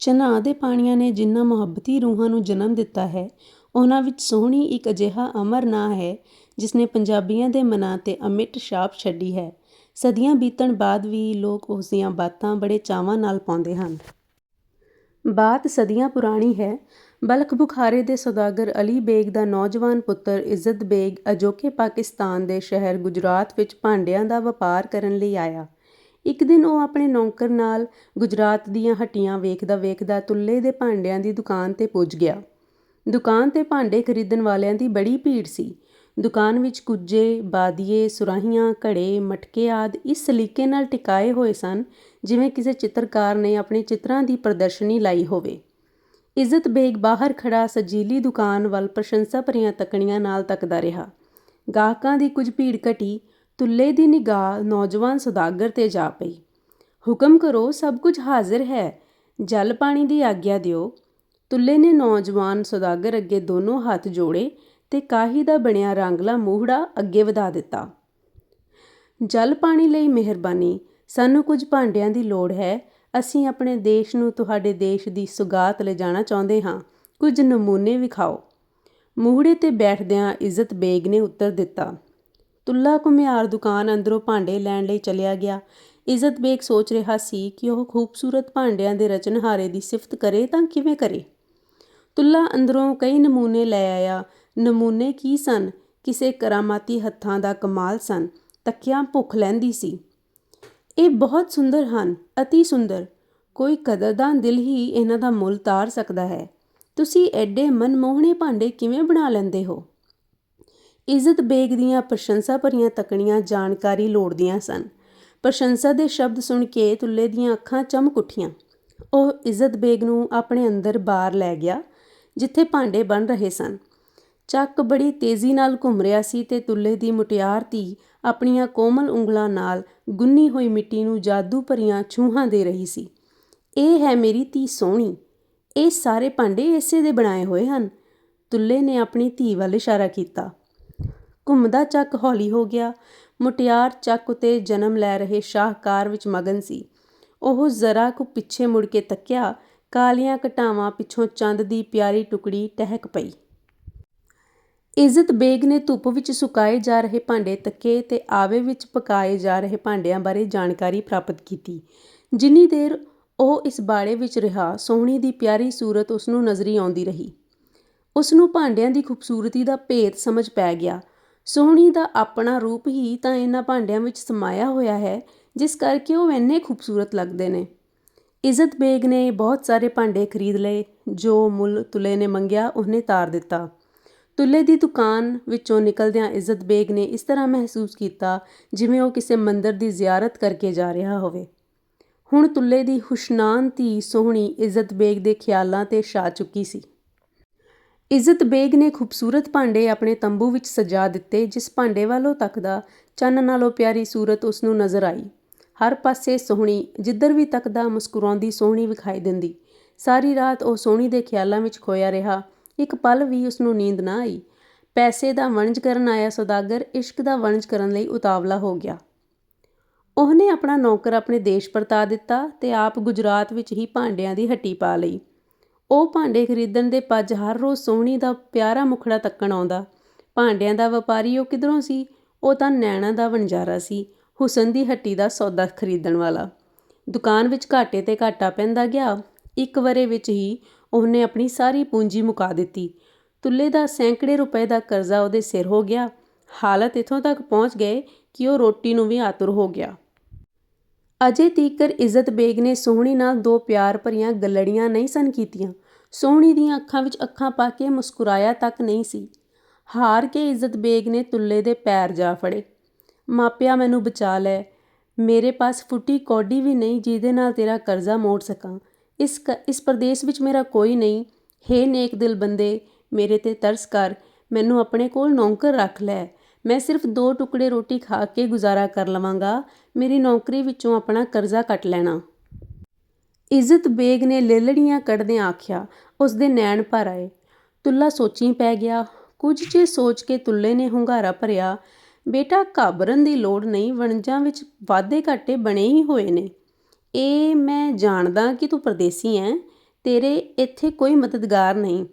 ਚਨਾਹ ਦੇ ਪਾਣੀਆਂ ਨੇ ਜਿਨ੍ਹਾਂ ਮੁਹੱਬਤੀ ਰੂਹਾਂ ਨੂੰ ਜਨਮ ਦਿੱਤਾ ਹੈ, ਉਹਨਾਂ ਵਿੱਚ ਸੋਹਣੀ ਇੱਕ ਅਜਿਹਾ ਅਮਰ ਨਾਂ ਹੈ ਜਿਸ ਨੇ ਪੰਜਾਬੀਆਂ ਦੇ ਮਨਾਂ 'ਤੇ ਅਮਿੱਟ ਛਾਪ ਛੱਡੀ ਹੈ। ਸਦੀਆਂ ਬੀਤਣ ਬਾਅਦ ਵੀ ਲੋਕ ਉਸ ਦੀਆਂ ਬਾਤਾਂ ਬੜੇ ਚਾਵਾਂ ਨਾਲ ਪਾਉਂਦੇ ਹਨ। ਬਾਤ ਸਦੀਆਂ ਪੁਰਾਣੀ ਹੈ। ਬਲਖ ਬੁਖਾਰੇ ਦੇ ਸੌਦਾਗਰ ਅਲੀ ਬੇਗ ਦਾ ਨੌਜਵਾਨ ਪੁੱਤਰ ਇੱਜ਼ਤ ਬੇਗ ਅਜੋਕੇ ਪਾਕਿਸਤਾਨ ਦੇ ਸ਼ਹਿਰ ਗੁਜਰਾਤ ਵਿੱਚ ਭਾਂਡਿਆਂ ਦਾ ਵਪਾਰ ਕਰਨ ਲਈ ਆਇਆ। ਇੱਕ ਦਿਨ ਉਹ ਆਪਣੇ ਨੌਕਰ ਨਾਲ ਗੁਜਰਾਤ ਦੀਆਂ ਹੱਟੀਆਂ ਵੇਖਦਾ ਵੇਖਦਾ ਤੁੱਲੇ ਦੇ ਭਾਂਡਿਆਂ ਦੀ ਦੁਕਾਨ 'ਤੇ ਪੁੱਜ ਗਿਆ। ਦੁਕਾਨ 'ਤੇ ਭਾਂਡੇ ਖਰੀਦਣ ਵਾਲਿਆਂ ਦੀ ਬੜੀ ਭੀੜ ਸੀ। ਦੁਕਾਨ ਵਿੱਚ ਕੁੱਜੇ, ਬਾਦੀਏ, ਸੁਰਾਹੀਆਂ, ਘੜੇ, ਮਟਕੇ ਆਦਿ ਇਸ ਸਲੀਕੇ ਨਾਲ ਟਿਕਾਏ ਹੋਏ ਸਨ ਜਿਵੇਂ ਕਿਸੇ ਚਿੱਤਰਕਾਰ ਨੇ ਆਪਣੇ ਚਿੱਤਰਾਂ ਦੀ ਪ੍ਰਦਰਸ਼ਨੀ ਲਾਈ ਹੋਵੇ। ਇੱਜ਼ਤ ਬੇਗ ਬਾਹਰ ਖੜਾ ਸਜੀਲੀ ਦੁਕਾਨ ਵੱਲ ਪ੍ਰਸ਼ੰਸਾ ਭਰੀਆਂ ਤੱਕਣੀਆਂ ਨਾਲ ਤੱਕਦਾ ਰਿਹਾ। ਗਾਹਕਾਂ ਦੀ ਕੁਝ ਭੀੜ ਘਟੀ ਤੁੱਲੇ ਦੀ ਨਿਗਾਹ ਨੌਜਵਾਨ ਸੌਦਾਗਰ ਤੇ ਜਾ ਪਈ। ਹੁਕਮ ਕਰੋ, ਸਭ ਕੁਝ ਹਾਜ਼ਰ ਹੈ। ਜਲ ਪਾਣੀ ਦੀ ਆਗਿਆ ਦਿਓ। ਤੁੱਲੇ ਨੇ ਨੌਜਵਾਨ ਸੌਦਾਗਰ ਅੱਗੇ ਦੋਨੋਂ ਹੱਥ ਜੋੜੇ ਤੇ ਕਾਹੀ ਦਾ ਬਣਿਆ ਰੰਗਲਾ ਮੂਹੜਾ ਅੱਗੇ ਵਧਾ ਦਿੱਤਾ। ਜਲ ਪਾਣੀ ਲਈ ਮਿਹਰਬਾਨੀ। ਸਾਨੂੰ ਕੁਝ ਭਾਂਡਿਆਂ ਦੀ ਲੋੜ ਹੈ। ਅਸੀਂ ਆਪਣੇ ਦੇਸ਼ ਨੂੰ ਤੁਹਾਡੇ ਦੇਸ਼ ਦੀ ਸੁਗਾਤ ਲਿਜਾਣਾ ਚਾਹੁੰਦੇ ਹਾਂ। ਕੁਝ ਨਮੂਨੇ ਵਿਖਾਓ। ਮੂਹੜੇ ਤੇ ਬੈਠਦਿਆਂ ਇੱਜ਼ਤ ਬੇਗ ਨੇ ਉੱਤਰ ਦਿੱਤਾ। ਤੁੱਲਾ ਘੁਮਿਆਰ ਦੁਕਾਨ ਅੰਦਰੋਂ ਭਾਂਡੇ ਲੈਣ ਲਈ ਚਲਿਆ ਗਿਆ। ਇੱਜ਼ਤ ਬੇਗ ਸੋਚ ਰਿਹਾ ਸੀ ਕਿ ਉਹ ਖੂਬਸੂਰਤ ਭਾਂਡਿਆਂ ਦੇ ਰਚਨਹਾਰੇ ਦੀ ਸਿਫਤ ਕਰੇ ਤਾਂ ਕਿਵੇਂ ਕਰੇ। ਤੁੱਲਾ ਅੰਦਰੋਂ ਕਈ ਨਮੂਨੇ ਲੈ ਆਇਆ। ਨਮੂਨੇ ਕੀ ਸਨ? ਕਿਸੇ ਕਰਾਮਾਤੀ ਹੱਥਾਂ ਦਾ ਕਮਾਲ ਸਨ। ਤੱਕਿਆਂ ਭੁੱਖ ਲੈਂਦੀ ਸੀ। ਇਹ ਬਹੁਤ ਸੁੰਦਰ ਹਨ, ਅਤੀ ਸੁੰਦਰ। ਕੋਈ ਕਦਰਦਾਨ ਦਿਲ ਹੀ ਇਹਨਾਂ ਦਾ ਮੁੱਲ ਤਾਰ ਸਕਦਾ ਹੈ। ਤੁਸੀਂ ਐਡੇ ਮਨਮੋਹਣੇ ਭਾਂਡੇ ਕਿਵੇਂ ਬਣਾ ਲੈਂਦੇ ਹੋ? ਇੱਜ਼ਤ ਬੇਗ ਦੀਆਂ ਪ੍ਰਸ਼ੰਸਾ ਭਰੀਆਂ ਤਕਣੀਆਂ ਜਾਣਕਾਰੀ ਲੋੜਦੀਆਂ ਸਨ। ਪ੍ਰਸ਼ੰਸਾ ਦੇ ਸ਼ਬਦ ਸੁਣ ਕੇ ਤੁੱਲੇ ਦੀਆਂ ਅੱਖਾਂ ਚਮਕ ਉੱਠੀਆਂ। ਉਹ ਇੱਜ਼ਤ ਬੇਗ ਨੂੰ ਆਪਣੇ ਅੰਦਰ ਬਾਹਰ ਲੈ ਗਿਆ, ਜਿੱਥੇ ਭਾਂਡੇ ਬਣ ਰਹੇ ਸਨ। ਚੱਕ ਬੜੀ ਤੇਜ਼ੀ ਨਾਲ ਘੁੰਮ ਰਿਹਾ ਸੀ ਤੇ ਤੁੱਲੇ ਦੀ ਮੁਟਿਆਰ ਧੀ ਆਪਣੀਆਂ ਕੋਮਲ ਉਂਗਲਾਂ ਨਾਲ ਗੁੰਨੀ ਹੋਈ ਮਿੱਟੀ ਨੂੰ ਜਾਦੂ ਭਰੀਆਂ ਛੂਹਾਂ ਦੇ ਰਹੀ ਸੀ। ਇਹ ਹੈ ਮੇਰੀ ਧੀ ਸੋਹਣੀ। ਇਹ ਸਾਰੇ ਭਾਂਡੇ ਇਸੇ ਦੇ ਬਣਾਏ ਹੋਏ ਹਨ। ਤੁੱਲੇ ਨੇ ਆਪਣੀ ਧੀ ਵੱਲ ਇਸ਼ਾਰਾ ਕੀਤਾ। ਘੁੰਮਦਾ ਚੱਕ ਹੌਲੀ ਹੋ ਗਿਆ। ਮੁਟਿਆਰ ਚੱਕ ਉਤੇ ਜਨਮ ਲੈ ਰਹੇ ਸ਼ਾਹਕਾਰ ਵਿੱਚ ਮਗਨ ਸੀ। ਉਹ ਜ਼ਰਾ ਕੁ ਪਿੱਛੇ ਮੁੜ ਕੇ ਤੱਕਿਆ, ਕਾਲੀਆਂ ਘਟਾਵਾਂ ਪਿੱਛੋਂ ਚੰਦ ਦੀ ਪਿਆਰੀ ਟੁਕੜੀ ਟਹਿਕ ਪਈ। ਇੱਜ਼ਤ ਬੇਗ ਨੇ ਧੁੱਪ ਵਿੱਚ ਸੁਕਾਏ ਜਾ ਰਹੇ ਭਾਂਡੇ ਤੱਕੇ ਤੇ ਆਵੇ ਵਿੱਚ ਪਕਾਏ ਜਾ ਰਹੇ ਭਾਂਡਿਆਂ ਬਾਰੇ ਜਾਣਕਾਰੀ ਪ੍ਰਾਪਤ ਕੀਤੀ। ਜਿੰਨੀ ਦੇਰ ਉਹ ਇਸ ਬਾੜੇ ਵਿੱਚ ਰਿਹਾ, ਸੋਹਣੀ ਦੀ ਪਿਆਰੀ ਸੂਰਤ ਉਸ ਨੂੰ ਨਜ਼ਰੀ ਆਉਂਦੀ ਰਹੀ। ਉਸ ਨੂੰ ਭਾਂਡਿਆਂ ਦੀ ਖੂਬਸੂਰਤੀ ਦਾ ਭੇਦ ਸਮਝ ਪੈ ਗਿਆ। ਸੋਹਣੀ ਦਾ ਆਪਣਾ ਰੂਪ ਹੀ ਤਾਂ ਇਹਨਾਂ ਭਾਂਡਿਆਂ ਵਿੱਚ ਸਮਾਇਆ ਹੋਇਆ ਹੈ, ਜਿਸ ਕਰਕੇ ਉਹ ਇੰਨੇ ਖੂਬਸੂਰਤ ਲੱਗਦੇ ਨੇ। ਇੱਜ਼ਤ ਬੇਗ ਨੇ ਬਹੁਤ ਸਾਰੇ ਭਾਂਡੇ ਖਰੀਦ ਲਏ, ਜੋ ਮੁੱਲ ਤੁਲੇ ਨੇ ਮੰਗਿਆ, ਉਹਨੇ ਤਾਰ ਦਿੱਤਾ। ਤੁਲੇ ਦੀ ਦੁਕਾਨ ਵਿੱਚੋਂ ਨਿਕਲਦਿਆਂ ਇੱਜ਼ਤ ਬੇਗ ਨੇ ਇਸ ਤਰ੍ਹਾਂ ਮਹਿਸੂਸ ਕੀਤਾ, ਜਿਵੇਂ ਉਹ ਕਿਸੇ ਮੰਦਰ ਦੀ ਜ਼ਿਆਰਤ ਕਰਕੇ ਜਾ ਰਿਹਾ ਹੋਵੇ। ਹੁਣ ਤੁਲੇ ਦੀ ਹੁਸ਼ਨਾਨ ਧੀ ਸੋਹਣੀ ਇੱਜ਼ਤ ਬੇਗ ਦੇ ਖਿਆਲਾਂ ਤੇ ਛਾ ਚੁੱਕੀ ਸੀ। ਇੱਜ਼ਤ ਬੇਗ ਨੇ ਖੂਬਸੂਰਤ ਭਾਂਡੇ ਆਪਣੇ ਤੰਬੂ ਵਿੱਚ ਸਜਾ ਦਿੱਤੇ, ਜਿਸ ਭਾਂਡੇ ਵੱਲੋਂ ਤੱਕਦਾ ਚੰਨ ਨਾਲੋਂ ਪਿਆਰੀ ਸੂਰਤ ਉਸ ਨੂੰ ਨਜ਼ਰ ਆਈ। ਹਰ ਪਾਸੇ ਸੋਹਣੀ, ਜਿੱਧਰ ਵੀ ਤੱਕਦਾ ਮੁਸਕਰਾਉਂਦੀ ਸੋਹਣੀ ਵਿਖਾਈ ਦਿੰਦੀ। ਸਾਰੀ ਰਾਤ ਉਹ ਸੋਹਣੀ ਦੇ ਖਿਆਲਾਂ ਵਿੱਚ ਖੋਇਆ ਰਿਹਾ। ਇੱਕ ਪਲ ਵੀ ਉਸ ਨੂੰ ਨੀਂਦ ਨਾ ਆਈ। ਪੈਸੇ ਦਾ ਵਣਜ ਕਰਨ ਆਇਆ ਸੌਦਾਗਰ ਇਸ਼ਕ ਦਾ ਵਣਜ ਕਰਨ ਲਈ ਉਤਾਵਲਾ ਹੋ ਗਿਆ। ਉਹਨੇ ਆਪਣਾ ਨੌਕਰ ਆਪਣੇ ਦੇਸ਼ ਪਰਤਾ ਦਿੱਤਾ ਤੇ ਆਪ ਗੁਜਰਾਤ ਵਿੱਚ ਹੀ ਭਾਂਡਿਆਂ ਦੀ ਹੱਟੀ ਪਾ ਲਈ। ਉਹ ਭਾਂਡੇ ਖਰੀਦਣ ਦੇ ਪੱਜ ਹਰ ਰੋਜ਼ ਸੋਹਣੀ ਦਾ ਪਿਆਰਾ ਮੁਖੜਾ ਤੱਕਣ ਆਉਂਦਾ। ਭਾਂਡਿਆਂ ਦਾ ਵਪਾਰੀ ਉਹ ਕਿਧਰੋਂ ਸੀ? ਉਹ ਤਾਂ ਨੈਣਾਂ ਦਾ ਵਣਜਾਰਾ ਸੀ, ਹੁਸਨ ਦੀ ਹੱਟੀ ਦਾ ਸੌਦਾ ਖਰੀਦਣ ਵਾਲਾ। ਦੁਕਾਨ ਵਿੱਚ ਘਾਟੇ ਤੇ ਘਾਟਾ ਪੈਂਦਾ ਗਿਆ। ਇੱਕ ਵਰੇ ਵਿੱਚ ਹੀ ਉਹਨੇ ਆਪਣੀ ਸਾਰੀ ਪੂੰਜੀ ਮੁਕਾ ਦਿੱਤੀ। ਤੁੱਲੇ ਦਾ ਸੈਂਕੜੇ ਰੁਪਏ ਦਾ ਕਰਜ਼ਾ ਉਹਦੇ ਸਿਰ ਹੋ ਗਿਆ। ਹਾਲਤ ਇਥੋਂ ਤੱਕ ਪਹੁੰਚ ਗਏ ਕਿ ਉਹ ਰੋਟੀ ਨੂੰ ਵੀ ਆਤੁਰ ਹੋ ਗਿਆ। ਅਜੇ ਤੀਕਰ ਇੱਜ਼ਤ ਬੇਗ ਨੇ ਸੋਹਣੀ ਨਾਲ ਦੋ ਪਿਆਰ ਭਰੀਆਂ ਗੱਲੜੀਆਂ ਨਹੀਂ ਸਨ ਕੀਤੀਆਂ। ਸੋਹਣੀ ਦੀਆਂ ਅੱਖਾਂ ਵਿੱਚ ਅੱਖਾਂ ਪਾ ਕੇ ਮੁਸਕਰਾਇਆ ਤੱਕ ਨਹੀਂ ਸੀ। ਹਾਰ ਕੇ ਇੱਜ਼ਤ ਬੇਗ ਨੇ ਤੁੱਲੇ ਦੇ ਪੈਰ ਜਾ ਫੜੇ। ਮਾਪਿਆ, ਮੈਨੂੰ ਬਚਾ ਲੈ। ਮੇਰੇ ਪਾਸ ਫੁੱਟੀ ਕੌਡੀ ਵੀ ਨਹੀਂ ਜਿਹਦੇ ਨਾਲ ਤੇਰਾ ਕਰਜ਼ਾ ਮੋੜ ਸਕਾਂ। ਇਸ ਇਸ ਪ੍ਰਦੇਸ਼ ਵਿੱਚ ਮੇਰਾ ਕੋਈ ਨਹੀਂ। ਹੇ ਨੇਕ ਦਿਲ ਬੰਦੇ, ਮੇਰੇ ਤੇ ਤਰਸ ਕਰ। ਮੈਨੂੰ ਆਪਣੇ ਕੋਲ ਨੌਕਰ ਰੱਖ ਲੈ। ਮੈਂ ਸਿਰਫ ਦੋ ਟੁਕੜੇ ਰੋਟੀ ਖਾ ਕੇ ਗੁਜ਼ਾਰਾ ਕਰ ਲਵਾਂਗਾ। ਮੇਰੀ ਨੌਕਰੀ ਵਿੱਚੋਂ ਆਪਣਾ ਕਰਜ਼ਾ ਕੱਟ ਲੈਣਾ। ਇੱਜ਼ਤ ਬੇਗ ਨੇ ਲੇਲੜੀਆਂ ਕੱਢਦਿਆਂ ਆਖਿਆ ਉਸ ਦੇ ਨੈਣ ਭਰ ਆਏ। ਤੁੱਲਾ ਸੋਚੀ ਪੈ ਗਿਆ, ਕੁਝ ਚਿਰ ਸੋਚ ਕੇ ਤੁੱਲੇ ਨੇ ਹੁੰਗਾਰਾ ਭਰਿਆ, ਬੇਟਾ, ਘਾਬਰਨ ਦੀ ਲੋੜ ਨਹੀਂ, ਵਣਜਾਂ ਵਿੱਚ ਵਾਧੇ ਘਾਟੇ ਬਣੇ ਹੀ ਹੋਏ ਨੇ। ਇਹ ਮੈਂ ਜਾਣਦਾ ਕਿ ਤੂੰ ਪਰਦੇਸੀ ਐ ਤੇਰੇ ਇੱਥੇ ਕੋਈ ਮਦਦਗਾਰ ਨਹੀਂ।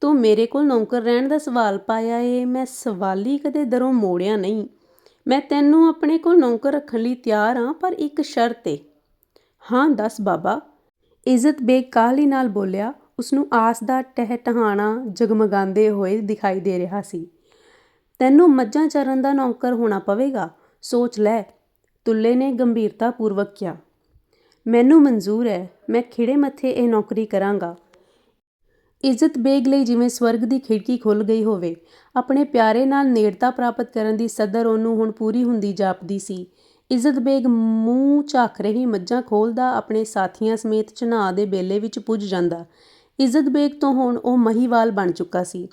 ਤੂੰ ਮੇਰੇ ਕੋਲ ਨੌਕਰ ਰਹਿਣ ਦਾ ਸਵਾਲ ਪਾਇਆ ਏ, ਮੈਂ ਸਵਾਲੀ ਕਦੇ ਦਰੋਂ ਮੋੜਿਆ ਨਹੀਂ। ਮੈਂ ਤੈਨੂੰ ਆਪਣੇ ਕੋਲ ਨੌਕਰ ਰੱਖਣ ਲਈ ਤਿਆਰ ਹਾਂ ਪਰ ਇੱਕ ਸ਼ਰਤ ਏ। ਹਾਂ, ਦੱਸ ਬਾਬਾ ਇੱਜ਼ਤ ਬੇਗ ਕਾਹਲੀ ਨਾਲ ਬੋਲਿਆ, ਉਸਨੂੰ ਆਸ ਦਾ ਟਹਿਟਹਾਣਾ ਜਗਮਗਾਉਂਦੇ ਹੋਏ ਦਿਖਾਈ ਦੇ ਰਿਹਾ ਸੀ। ਤੈਨੂੰ ਮੱਝਾਂ ਚਰਨ ਦਾ ਨੌਕਰ ਹੋਣਾ ਪਵੇਗਾ, ਸੋਚ ਲੈ। ਤੁੱਲੇ ਨੇ ਗੰਭੀਰਤਾ ਪੂਰਵਕ ਕਿਹਾ। ਮੈਨੂੰ ਮਨਜ਼ੂਰ ਹੈ, ਮੈਂ ਖਿੜੇ ਮੱਥੇ ਇਹ ਨੌਕਰੀ ਕਰਾਂਗਾ। ਇੱਜ਼ਤ ਬੇਗ ਲਈ ਜਿਵੇਂ ਸਵਰਗ ਦੀ ਖਿੜਕੀ ਖੁੱਲ ਗਈ ਹੋਵੇ, ਆਪਣੇ ਪਿਆਰੇ ਨਾਲ ਨੇੜਤਾ ਪ੍ਰਾਪਤ ਕਰਨ ਦੀ ਸਦਰ ਉਹਨੂੰ ਹੁਣ ਪੂਰੀ ਹੁੰਦੀ ਜਾਪਦੀ ਸੀ। ਇੱਜ਼ਤ ਬੇਗ ਮੂੰਹ ਝਾਕ ਰਹੀ ਮੱਝਾਂ ਖੋਲ੍ਹਦਾ ਆਪਣੇ ਸਾਥੀਆਂ ਸਮੇਤ ਚਨਾਹ ਦੇ ਬੇਲੇ ਵਿੱਚ ਪੁੱਜ ਜਾਂਦਾ। ਇੱਜ਼ਤ ਬੇਗ ਤੋਂ ਹੁਣ ਉਹ ਮਹੀਵਾਲ ਬਣ ਚੁੱਕਾ ਸੀ।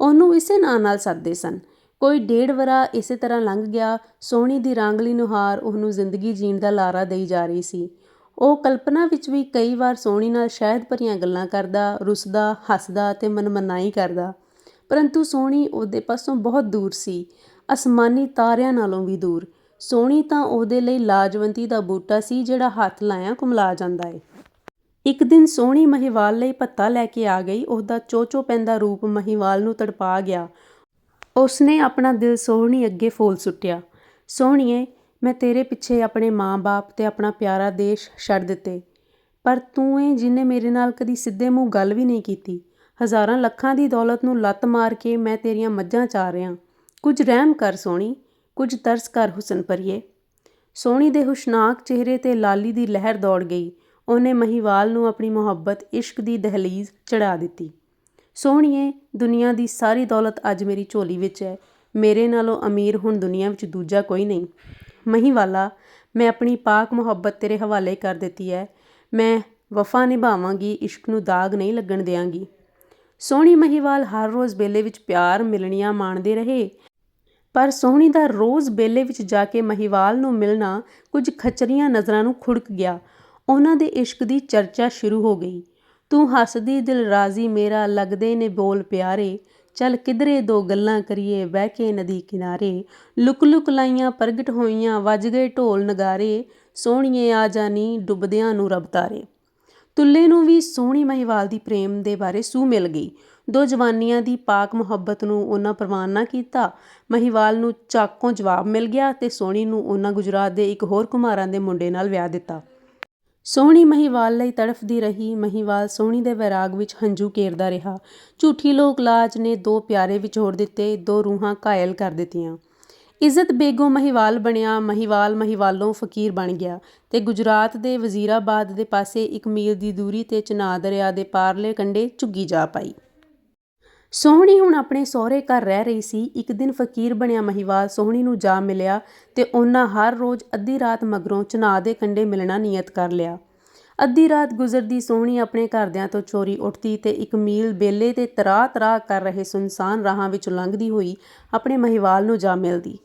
ਉਹਨੂੰ ਇਸੇ ਨਾਂ ਨਾਲ ਸੱਦਦੇ ਸਨ। ਕੋਈ ਡੇਢ ਵਰ੍ਹਾ ਇਸੇ ਤਰ੍ਹਾਂ ਲੰਘ ਗਿਆ। ਸੋਹਣੀ ਦੀ ਰਾਂਗਲੀ ਨੁਹਾਰ ਉਹਨੂੰ ਜ਼ਿੰਦਗੀ ਜੀਣ ਦਾ ਲਾਰਾ ਦੇਈ ਜਾ ਰਹੀ ਸੀ। ਉਹ ਕਲਪਨਾ ਵਿੱਚ ਵੀ ਕਈ ਵਾਰ ਸੋਹਣੀ ਨਾਲ ਸ਼ਹਿਦ ਭਰੀਆਂ ਗੱਲਾਂ ਕਰਦਾ, ਰੁੱਸਦਾ, ਹੱਸਦਾ ਤੇ ਮਨਮਨਾਈ ਕਰਦਾ। ਪਰੰਤੂ ਸੋਹਣੀ ਉਹਦੇ ਪਾਸੋਂ ਬਹੁਤ ਦੂਰ ਸੀ। ਅਸਮਾਨੀ ਤਾਰਿਆਂ ਨਾਲੋਂ ਵੀ ਦੂਰ। ਸੋਹਣੀ ਤਾਂ ਉਹਦੇ ਲਈ ਲਾਜਵੰਤੀ ਦਾ ਬੂਟਾ ਸੀ ਜਿਹੜਾ ਹੱਥ ਲਾਇਆ ਕੁਮਲਾ ਜਾਂਦਾ ਏ। ਇੱਕ ਦਿਨ ਸੋਹਣੀ ਮਹੀਵਾਲ ਲਈ ਭੱਤਾ ਲੈ ਕੇ ਆ ਗਈ। ਉਹਦਾ ਚੋਚੋ ਪੈਂਦਾ ਰੂਪ ਮਹੀਵਾਲ ਨੂੰ ਤੜਪਾ ਗਿਆ। ਉਸਨੇ ਆਪਣਾ ਦਿਲ ਸੋਹਣੀ ਅੱਗੇ ਫੋਲ ਸੁੱਟਿਆ। ਸੋਹਣੀਏ, ਮੈਂ ਤੇਰੇ ਪਿੱਛੇ ਆਪਣੇ ਮਾਂ-ਬਾਪ ਤੇ ਆਪਣਾ ਪਿਆਰਾ ਦੇਸ਼ ਛੱਡ ਦਿੱਤੇ। ਪਰ ਤੂੰ ਏ ਜਿਹਨੇ ਮੇਰੇ ਨਾਲ ਕਦੀ ਸਿੱਧੇ ਮੂੰਹ ਗੱਲ ਵੀ ਨਹੀਂ ਕੀਤੀ। ਹਜ਼ਾਰਾਂ ਲੱਖਾਂ ਦੀ ਦੌਲਤ ਨੂੰ ਲੱਤ ਮਾਰ ਕੇ ਮੈਂ ਤੇਰੀਆਂ ਮੱਝਾਂ ਚਾਰ ਰਿਆਂ ਕੁਝ ਰਹਿਮ ਕਰ ਸੋਹਣੀ। ਕੁਝ ਤਰਸ ਕਰ ਹੁਸਨ ਪਰੀਏ ਸੋਹਣੀ ਦੇ ਹੁਸ਼ਨਾਕ ਚਿਹਰੇ ਤੇ ਲਾਲੀ ਦੀ ਲਹਿਰ ਦੌੜ ਗਈ। ਉਹਨੇ ਮਹੀਵਾਲ ਨੂੰ ਆਪਣੀ ਮੁਹੱਬਤ, ਇਸ਼ਕ ਦੀ ਦਹਲੀਜ਼ ਚੜਾ ਦਿੱਤੀ। ਸੋਹਣੀਏ, ਦੁਨੀਆ ਦੀ ਸਾਰੀ ਦੌਲਤ ਅੱਜ ਮੇਰੀ ਝੋਲੀ ਵਿੱਚ ਹੈ ਮੇਰੇ ਨਾਲੋਂ ਅਮੀਰ ਹੁਣ ਦੁਨੀਆ ਵਿੱਚ ਦੂਜਾ ਕੋਈ ਨਹੀਂ। ਮਹੀਵਾਲਾ, ਮੈਂ ਆਪਣੀ ਪਾਕ ਮੁਹੱਬਤ ਤੇਰੇ ਹਵਾਲੇ ਕਰ ਦਿੱਤੀ ਹੈ ਮੈਂ ਵਫਾ ਨਿਭਾਵਾਂਗੀ, ਇਸ਼ਕ ਨੂੰ ਦਾਗ ਨਹੀਂ ਲੱਗਣ ਦਿਆਂਗੀ। ਸੋਹਣੀ ਮਹੀਵਾਲ ਹਰ ਰੋਜ਼ ਬੇਲੇ ਵਿੱਚ ਪਿਆਰ, ਮਿਲਣੀਆਂ ਮਾਣਦੇ ਰਹੇ। ਪਰ ਸੋਹਣੀ ਦਾ ਰੋਜ਼ ਬੇਲੇ ਵਿੱਚ ਜਾ ਕੇ ਮਹੀਵਾਲ ਨੂੰ ਮਿਲਣਾ ਕੁਝ ਖਚਰੀਆਂ ਨਜ਼ਰਾਂ ਨੂੰ ਖੁੜਕ ਗਿਆ। ਉਹਨਾਂ ਦੇ ਇਸ਼ਕ ਦੀ ਚਰਚਾ ਸ਼ੁਰੂ ਹੋ ਗਈ। ਤੂੰ ਹੱਸਦੀ ਦਿਲ ਰਾਜ਼ੀ ਮੇਰਾ, ਲੱਗਦੇ ਨੇ ਬੋਲ ਪਿਆਰੇ। ਚੱਲ ਕਿਧਰੇ ਦੋ ਗੱਲਾਂ ਕਰੀਏ, ਬਹਿ ਕੇ ਨਦੀ ਕਿਨਾਰੇ। ਲੁਕ ਲੁਕ ਲਾਈਆਂ ਪ੍ਰਗਟ ਹੋਈਆਂ, ਵੱਜ ਗਏ ਢੋਲ ਨਗਾਰੇ। ਸੋਹਣੀਏ ਆ ਜਾਨੀ ਡੁੱਬਦਿਆਂ ਨੂੰ ਰਬ ਤਾਰੇ। ਤੁੱਲੇ ਨੂੰ ਵੀ ਸੋਹਣੀ ਮਹੀਵਾਲ ਦੀ ਪ੍ਰੇਮ ਦੇ ਬਾਰੇ ਸੂ ਮਿਲ ਗਈ। ਦੋ ਜਵਾਨੀਆਂ ਦੀ ਪਾਕ ਮੁਹੱਬਤ ਨੂੰ ਉਹਨਾਂ ਪ੍ਰਵਾਨ ਨਾ ਕੀਤਾ। ਮਹੀਵਾਲ ਨੂੰ ਚਾਕੋਂ ਜਵਾਬ ਮਿਲ ਗਿਆ ਤੇ ਸੋਹਣੀ ਨੂੰ ਉਹਨਾਂ ਗੁਜਰਾਤ ਦੇ ਇੱਕ ਹੋਰ ਕੁਮਾਰਾਂ ਦੇ ਮੁੰਡੇ ਨਾਲ ਵਿਆਹ ਦਿੱਤਾ। ਸੋਹਣੀ ਮਹੀਵਾਲ ਲਈ ਤੜਫਦੀ ਰਹੀ। ਮਹੀਵਾਲ ਸੋਹਣੀ ਦੇ ਵੈਰਾਗ ਵਿੱਚ ਹੰਝੂ ਕੇਰਦਾ ਰਿਹਾ। ਝੂਠੀ ਲੋਕ ਲਾਜ ਨੇ ਦੋ ਪਿਆਰੇ ਵਿਛੋੜ ਦਿੱਤੇ, ਦੋ ਰੂਹਾਂ ਘਾਇਲ ਕਰ ਦਿੱਤੀਆਂ। ਇੱਜ਼ਤ ਬੇਗੋ ਮਹੀਵਾਲ ਬਣਿਆ। ਮਹੀਵਾਲ ਮਹੀਵਾਲੋਂ ਫਕੀਰ ਬਣ ਗਿਆ ਤੇ ਗੁਜਰਾਤ ਦੇ ਵਜ਼ੀਰਾਬਾਦ ਦੇ ਪਾਸੇ ਇੱਕ ਮੀਲ ਦੀ ਦੂਰੀ ਤੇ ਚਨਾਹ ਦਰਿਆ ਦੇ ਪਾਰਲੇ ਕੰਢੇ ਝੁੱਗੀ ਜਾ ਪਾਈ। ਸੋਹਣੀ ਹੁਣ ਆਪਣੇ ਸਹੁਰੇ ਘਰ ਰਹਿ ਰਹੀ ਸੀ। ਇੱਕ ਦਿਨ ਫਕੀਰ ਬਣਿਆ ਮਹੀਵਾਲ। ਸੋਹਣੀ ਨੂੰ ਜਾ ਮਿਲਿਆ ਤੇ ਉਹਨਾਂ ਹਰ ਰੋਜ਼ ਅੱਧੀ ਰਾਤ ਮਗਰੋਂ ਚਨਾਹ ਦੇ ਕੰਢੇ ਮਿਲਣਾ ਨਿਯਤ ਕਰ ਲਿਆ। ਅੱਧੀ ਰਾਤ ਗੁਜ਼ਰਦੀ ਸੋਹਣੀ ਆਪਣੇ ਘਰਦਿਆਂ ਤੋਂ ਚੋਰੀ ਉੱਠਦੀ ਤੇ ਇੱਕ ਮੀਲ ਬੇਲੇ ਤੇ ਤਰਾ ਤਰਾ ਕਰ ਰਹੇ ਸੁਨਸਾਨ ਰਾਹਾਂ ਵਿੱਚ ਲੰਘਦੀ ਹੋਈ ਆਪਣੇ ਮਹੀਵਾਲ ਨੂੰ ਜਾ ਮਿਲਦੀ।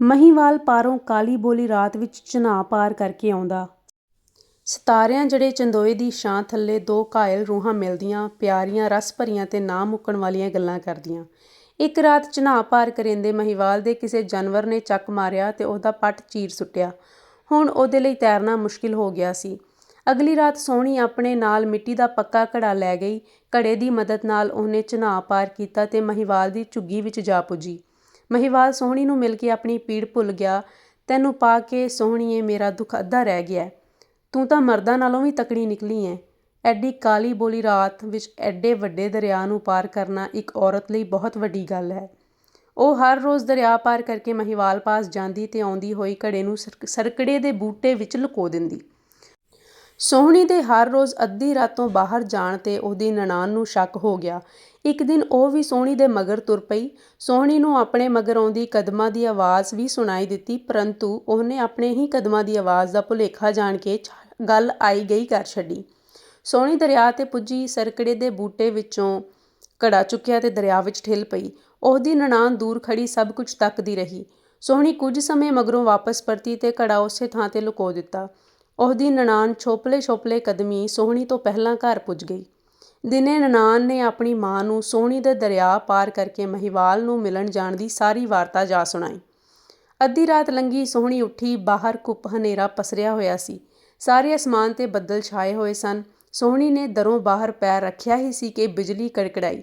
ਮਹੀਵਾਲ ਪਾਰੋਂ ਕਾਲੀ ਬੋਲੀ ਰਾਤ ਵਿੱਚ ਚਨਾਹ ਪਾਰ ਕਰਕੇ ਆਉਂਦਾ। ਸਿਤਾਰਿਆਂ ਜਿਹੜੇ ਚੰਦੋਏ ਦੀ ਛਾਂ ਥੱਲੇ ਦੋ ਘਾਇਲ ਰੂਹਾਂ ਮਿਲਦੀਆਂ, ਪਿਆਰੀਆਂ ਰਸ ਭਰੀਆਂ ਤੇ ਨਾ ਮੁੱਕਣ ਵਾਲੀਆਂ ਗੱਲਾਂ ਕਰਦੀਆਂ। ਇੱਕ ਰਾਤ ਚਨਾਹ ਪਾਰ ਕਰਿੰਦੇ ਮਹੀਵਾਲ ਦੇ ਕਿਸੇ ਜਾਨਵਰ ਨੇ ਚੱਕ ਮਾਰਿਆ ਤੇ ਉਹਦਾ ਪੱਟ ਚੀਰ ਸੁੱਟਿਆ। ਹੁਣ ਉਹਦੇ ਲਈ ਤੈਰਨਾ ਮੁਸ਼ਕਿਲ ਹੋ ਗਿਆ ਸੀ। ਅਗਲੀ ਰਾਤ ਸੋਹਣੀ ਆਪਣੇ ਨਾਲ ਮਿੱਟੀ ਦਾ ਪੱਕਾ ਘੜਾ ਲੈ ਗਈ, ਘੜੇ ਦੀ ਮਦਦ ਨਾਲ ਉਹਨੇ ਚਨਾਹ ਪਾਰ ਕੀਤਾ ਤੇ ਮਹੀਵਾਲ ਦੀ ਝੁੱਗੀ ਵਿੱਚ ਜਾ ਪੁੱਜੀ। ਮਹੀਵਾਲ ਸੋਹਣੀ ਨੂੰ ਮਿਲ ਕੇ ਆਪਣੀ ਪੀੜ ਭੁੱਲ ਗਿਆ, ਤੈਨੂੰ ਪਾ ਕੇ ਸੋਹਣੀਏ, ਮੇਰਾ ਦੁੱਖ ਅੱਧਾ ਰਹਿ ਗਿਆ ਤੂੰ ਤਾਂ ਮਰਦਾਂ ਨਾਲੋਂ ਵੀ ਤਕੜੀ ਨਿਕਲੀ ਐ। ਐਡੀ ਕਾਲੀ ਬੋਲੀ ਰਾਤ ਵਿੱਚ ਐਡੇ ਵੱਡੇ ਦਰਿਆ ਨੂੰ ਪਾਰ ਕਰਨਾ ਇੱਕ ਔਰਤ ਲਈ ਬਹੁਤ ਵੱਡੀ ਗੱਲ ਹੈ। ਉਹ ਹਰ ਰੋਜ਼ ਦਰਿਆ ਪਾਰ ਕਰਕੇ ਮਹੀਵਾਲ ਪਾਸ ਜਾਂਦੀ ਤੇ ਆਉਂਦੀ ਹੋਈ ਘੜੇ ਨੂੰ ਸਰਕੜੇ ਦੇ ਬੂਟੇ ਵਿੱਚ ਲੁਕੋ ਦਿੰਦੀ। ਸੋਹਣੀ ਦੇ ਹਰ ਰੋਜ਼ ਅੱਧੀ ਰਾਤੋਂ ਬਾਹਰ ਜਾਣ ਤੇ ਉਹਦੀ ਨਨਾਣ ਨੂੰ ਸ਼ੱਕ ਹੋ ਗਿਆ। ਇੱਕ ਦਿਨ ਉਹ ਵੀ ਸੋਹਣੀ ਦੇ ਮਗਰ ਤੁਰ ਪਈ। ਸੋਹਣੀ ਨੂੰ ਆਪਣੇ ਮਗਰ ਆਉਂਦੀ ਕਦਮਾਂ ਦੀ ਆਵਾਜ਼ ਵੀ ਸੁਣਾਈ ਦਿੱਤੀ, ਪਰੰਤੂ ਉਹਨੇ ਆਪਣੇ ਹੀ ਕਦਮਾਂ ਦੀ ਆਵਾਜ਼ ਦਾ ਭੁਲੇਖਾ ਜਾਣ ਕੇ ਗੱਲ ਆਈ ਗਈ ਕਰ ਛੱਡੀ। ਸੋਹਣੀ ਦਰਿਆ ਤੇ ਪੁੱਜੀ ਸਰਕੜੇ ਦੇ ਬੂਟੇ ਵਿੱਚੋਂ ਘੜਾ ਚੁੱਕਿਆ ਤੇ ਦਰਿਆ ਵਿੱਚ ਠਿਲ ਪਈ। ਉਹਦੀ ਨਨਾਣ ਦੂਰ ਖੜੀ ਸਭ ਕੁਝ ਤੱਕਦੀ ਰਹੀ। ਸੋਹਣੀ ਕੁਝ ਸਮੇਂ ਮਗਰੋਂ ਵਾਪਸ ਪਰਤੀ ਤੇ ਘੜਾ ਉਸੇ ਥਾਂ ਤੇ ਲੁਕੋ ਦਿੱਤਾ। ਉਹਦੀ ਨਨਾਣ ਛੋਪਲੇ ਛੋਪਲੇ ਕਦਮੀ ਸੋਹਣੀ ਤੋਂ ਪਹਿਲਾਂ ਘਰ ਪੁੱਜ ਗਈ। ਦਿਨੇ ਨਨਾਣ ਨੇ ਆਪਣੀ ਮਾਂ ਨੂੰ ਸੋਹਣੀ ਦੇ ਦਰਿਆ ਪਾਰ ਕਰਕੇ ਮਹੀਵਾਲ ਨੂੰ ਮਿਲਣ ਜਾਣ ਦੀ ਸਾਰੀ ਵਾਰਤਾ ਜਾ ਸੁਣਾਈ। ਅੱਧੀ ਰਾਤ ਲੰਗੀ ਸੋਹਣੀ ਉੱਠੀ, ਬਾਹਰ ਕੁੱਪ ਹਨੇਰਾ ਪਸਰਿਆ ਹੋਇਆ ਸੀ। ਸਾਰੇ ਅਸਮਾਨ ਤੇ ਬੱਦਲ ਛਾਏ ਹੋਏ ਸਨ। ਸੋਹਣੀ ਨੇ ਦਰੋਂ ਬਾਹਰ ਪੈਰ ਰੱਖਿਆ ਹੀ ਸੀ ਕਿ ਬਿਜਲੀ ਕੜਕੜਾਈ।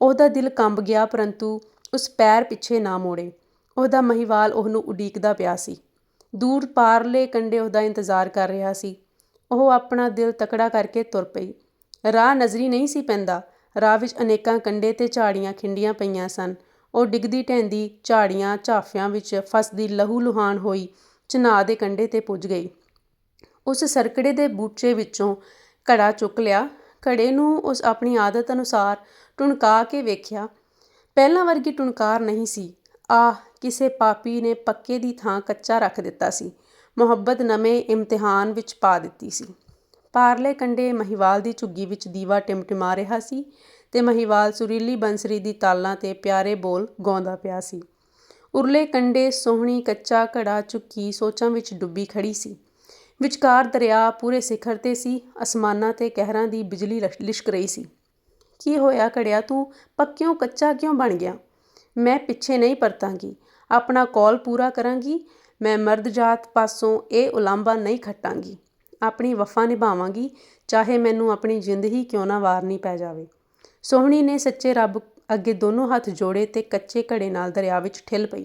ਉਹਦਾ ਦਿਲ ਕੰਬ ਗਿਆ ਪਰੰਤੂ ਉਸ ਪੈਰ ਪਿੱਛੇ ਨਾ ਮੋੜੇ। ਉਹਦਾ ਮਹੀਵਾਲ ਉਹਨੂੰ ਉਡੀਕਦਾ ਪਿਆ ਸੀ। ਦੂਰ ਪਾਰਲੇ ਕੰਢੇ ਉਹਦਾ ਇੰਤਜ਼ਾਰ ਕਰ ਰਿਹਾ ਸੀ। ਉਹ ਆਪਣਾ ਦਿਲ ਤਕੜਾ ਕਰਕੇ ਤੁਰ ਪਈ। ਰਾਹ ਨਜ਼ਰੀ ਨਹੀਂ ਸੀ ਪੈਂਦਾ। ਰਾਹ ਵਿੱਚ ਅਨੇਕਾਂ ਕੰਢੇ ਤੇ ਝਾੜੀਆਂ ਖਿੰਡੀਆਂ ਪਈਆਂ ਸਨ। ਉਹ ਡਿੱਗਦੀ ਢਹਿੰਦੀ ਝਾੜੀਆਂ ਝਾਫਿਆਂ ਵਿੱਚ ਫਸਦੀ ਲਹੂ ਲੁਹਾਨ ਹੋਈ ਚਨਾਹ ਦੇ ਕੰਢੇ ਤੇ ਪੁੱਜ ਗਈ। ਉਸ ਸਰਕੜੇ ਦੇ ਬੂਚੇ ਵਿੱਚੋਂ ਘੜਾ ਚੁੱਕ ਲਿਆ। ਘੜੇ ਨੂੰ ਉਸ ਆਪਣੀ ਆਦਤ ਅਨੁਸਾਰ ਟੁਣਕਾ ਕੇ ਵੇਖਿਆ। ਪਹਿਲਾਂ ਵਰਗੀ ਟੁਣਕਾਰ ਨਹੀਂ ਸੀ। ਆਹ, ਕਿਸੇ ਪਾਪੀ ਨੇ ਪੱਕੇ ਦੀ ਥਾਂ ਕੱਚਾ ਰੱਖ ਦਿੱਤਾ ਸੀ। ਮੁਹੱਬਤ ਨਵੇਂ ਇਮਤਿਹਾਨ ਵਿੱਚ ਪਾ ਦਿੱਤੀ ਸੀ। ਪਾਰਲੇ ਕੰਡੇ ਮਹੀਵਾਲ ਦੀ ਝੁੱਗੀ ਵਿੱਚ ਦੀਵਾ ਟਿਮਟਿਮਾ ਰਿਹਾ ਸੀ ਤੇ ਮਹੀਵਾਲ ਸੁਰੀਲੀ ਬੰਸਰੀ ਦੀ ਤਾਲਾਂ ਤੇ ਪਿਆਰੇ ਬੋਲ ਗਾਉਂਦਾ ਪਿਆ ਸੀ। ਉਰਲੇ ਕੰਡੇ ਸੋਹਣੀ ਕੱਚਾ ਘੜਾ ਝੁੱਕੀ ਸੋਚਾਂ ਵਿੱਚ ਡੁੱਬੀ ਖੜੀ ਸੀ। ਵਿਚਕਾਰ ਦਰਿਆ ਪੂਰੇ ਸਿਖਰ ਤੇ ਸੀ, ਅਸਮਾਨਾਂ ਤੇ ਕਹਿਰਾਂ ਦੀ ਬਿਜਲੀ ਲਸ਼, ਲਿਸ਼ਕ ਰਹੀ ਸੀ। ਕੀ ਹੋਇਆ ਘੜਿਆ ਤੂੰ? ਪੱਕਿਓਂ ਕੱਚਾ ਕਿਉਂ ਬਣ ਗਿਆ? ਮੈਂ ਪਿੱਛੇ ਨਹੀਂ ਪਰਤਾਂਗੀ। ਆਪਣਾ ਕੌਲ ਪੂਰਾ ਕਰਾਂਗੀ। ਮੈਂ ਮਰਦ ਜਾਤ ਪਾਸੋਂ ਇਹ ਉਲਾਂਭਾ ਨਹੀਂ ਖੱਟਾਂਗੀ। ਆਪਣੀ ਵਫਾ ਨਿਭਾਵਾਂਗੀ, ਚਾਹੇ ਮੈਨੂੰ ਆਪਣੀ ਜ਼ਿੰਦਗੀ ਕਿਉਂ ਨਾ ਵਾਰਨੀ ਪੈ ਜਾਵੇ। ਸੋਹਣੀ ਨੇ ਸੱਚੇ ਰੱਬ ਅੱਗੇ ਦੋਨੋਂ ਹੱਥ ਜੋੜੇ ਤੇ ਕੱਚੇ ਘੜੇ ਨਾਲ ਦਰਿਆ ਵਿੱਚ ਠਿਲ ਪਈ।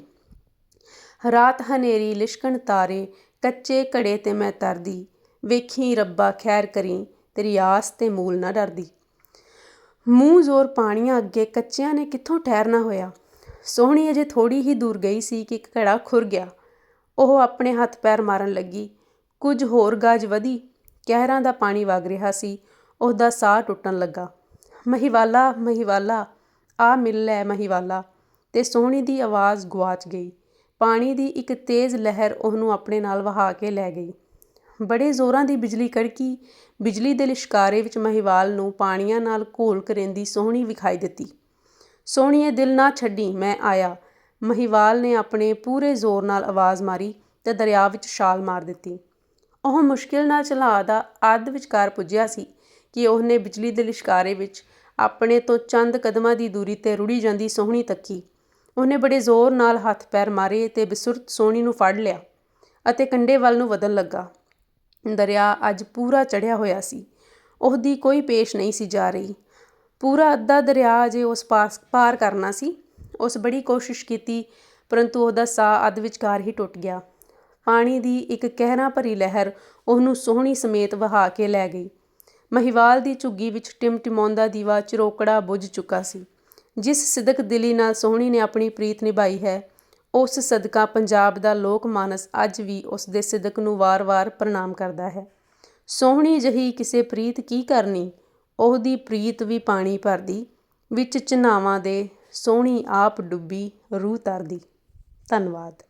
ਰਾਤ ਹਨੇਰੀ, ਲਿਸ਼ਕਣ ਤਾਰੇ ਕੱਚੇ ਘੜੇ ਤੇ ਮੈਂ ਤਰਦੀ। ਵੇਖੀਂ ਰੱਬਾ ਖੈਰ ਕਰੀਂ, ਤੇਰੀ ਆਸ ਤੇ ਮੂਲ ਨਾ ਡਰਦੀ। ਮੂੰਹ ਜ਼ੋਰ ਪਾਣੀਆਂ ਅੱਗੇ ਕੱਚਿਆਂ ਨੇ ਕਿੱਥੋਂ ਠਹਿਰਨਾ ਹੋਇਆ। ਸੋਹਣੀ ਅਜੇ ਥੋੜੀ ਹੀ ਦੂਰ ਗਈ ਸੀ ਕਿ ਇੱਕ ਘੜਾ ਖੁਰ ਗਿਆ। ਉਹ ਆਪਣੇ ਹੱਥ ਪੈਰ ਮਾਰਨ ਲੱਗੀ। ਕੁਝ ਹੋਰ ਗਾਜ ਵਧੀ। ਕਹਿਰਾਂ ਦਾ ਪਾਣੀ ਵਗ ਰਿਹਾ ਸੀ। ਉਹਦਾ ਸਾਹ ਟੁੱਟਣ ਲੱਗਾ। ਮਹੀਵਾਲਾ ਮਹੀਵਾਲਾ, ਆ ਮਿਲ ਲੈ ਮਹੀਵਾਲਾ। ਤੇ ਸੋਹਣੀ ਦੀ ਆਵਾਜ਼ ਗਵਾਚ ਗਈ। ਪਾਣੀ ਦੀ ਇੱਕ ਤੇਜ਼ ਲਹਿਰ ਉਹਨੂੰ ਆਪਣੇ ਨਾਲ ਵਹਾ ਕੇ ਲੈ ਗਈ। ਬੜੇ ਜ਼ੋਰਾਂ ਦੀ ਬਿਜਲੀ ਕੜਕੀ, ਬਿਜਲੀ ਦੇ ਲਿਸ਼ਕਾਰੇ ਵਿੱਚ ਮਹੀਵਾਲ ਨੂੰ ਪਾਣੀਆਂ ਨਾਲ ਘੋਲ ਕਰੇਂਦੀ ਸੋਹਣੀ ਵਿਖਾਈ ਦਿੱਤੀ। ਸੋਹਣੀਏ, ਦਿਲ ਨਾ ਛੱਡੀ, ਮੈਂ ਆਇਆ। ਮਹੀਵਾਲ ਨੇ ਆਪਣੇ ਪੂਰੇ ਜ਼ੋਰ ਨਾਲ ਆਵਾਜ਼ ਮਾਰੀ ਤੇ ਦਰਿਆ ਵਿੱਚ ਛਾਲ ਮਾਰ ਦਿੱਤੀ। ਉਹ ਮੁਸ਼ਕਿਲ ਨਾਲ ਚਲਾ ਦਾ ਅੱਧ ਵਿਚਕਾਰ ਪੁੱਜਿਆ ਸੀ ਕਿ ਉਹਨੇ ਬਿਜਲੀ ਦੇ ਲਿਸ਼ਕਾਰੇ ਵਿੱਚ ਆਪਣੇ ਤੋਂ ਚੰਦ ਕਦਮਾਂ ਦੀ ਦੂਰੀ ਤੇ ਰੁੜੀ ਜਾਂਦੀ ਸੋਹਣੀ ਤੱਕੀ। ਉਹਨੇ ਬੜੇ ਜ਼ੋਰ ਨਾਲ ਹੱਥ ਪੈਰ ਮਾਰੇ ਤੇ ਬਸੁਰਤ ਸੋਹਣੀ ਨੂੰ ਫੜ ਲਿਆ ਅਤੇ ਕੰਢੇ ਵੱਲ ਨੂੰ ਵਧਣ ਲੱਗਾ। ਦਰਿਆ ਅੱਜ ਪੂਰਾ ਚੜਿਆ ਹੋਇਆ ਸੀ। ਉਹਦੀ ਕੋਈ ਪੇਸ਼ ਨਹੀਂ ਸੀ ਜਾ ਰਹੀ। ਪੂਰਾ ਅੱਧਾ ਦਰਿਆ ਅਜੇ ਉਸ ਪਾਸ ਪਾਰ ਕਰਨਾ ਸੀ। ਉਸ ਬੜੀ ਕੋਸ਼ਿਸ਼ ਕੀਤੀ, ਪਰੰਤੂ ਉਹਦਾ ਸਾਹ ਅੱਧ ਵਿਚਕਾਰ ਹੀ ਟੁੱਟ ਗਿਆ। ਪਾਣੀ ਦੀ ਇੱਕ ਕਹਿਰਾਂ ਭਰੀ ਲਹਿਰ ਉਹਨੂੰ ਸੋਹਣੀ ਸਮੇਤ ਵਹਾ ਕੇ ਲੈ ਗਈ। ਮਹੀਵਾਲ ਦੀ ਝੁੱਗੀ ਵਿੱਚ ਟਿਮਟਿਮਾਉਂਦਾ ਦੀਵਾ ਚਿਰੋਕੜਾ ਬੁੱਝ ਚੁੱਕਾ ਸੀ। ਜਿਸ ਸਿਦਕ ਦਿਲੀ ਨਾਲ ਸੋਹਣੀ ਨੇ ਆਪਣੀ ਪ੍ਰੀਤ ਨਿਭਾਈ ਹੈ, ਉਸ ਸਦਕਾ ਪੰਜਾਬ ਦਾ ਲੋਕ ਮਾਨਸ ਅੱਜ ਵੀ ਉਸ ਦੇ ਸਿਦਕ ਨੂੰ ਵਾਰ-ਵਾਰ ਪ੍ਰਣਾਮ ਕਰਦਾ ਹੈ। ਸੋਹਣੀ ਜਹੀ ਕਿਸੇ ਪ੍ਰੀਤ ਕੀ ਕਰਨੀ? ਉਹਦੀ ਪ੍ਰੀਤ ਵੀ ਪਾਣੀ ਭਰਦੀ, ਵਿੱਚ ਚਨਾਵਾਂ ਦੇ ਸੋਹਣੀ ਆਪ ਡੁੱਬੀ ਰੂਹ ਤਰਦੀ ਧੰਨਵਾਦ।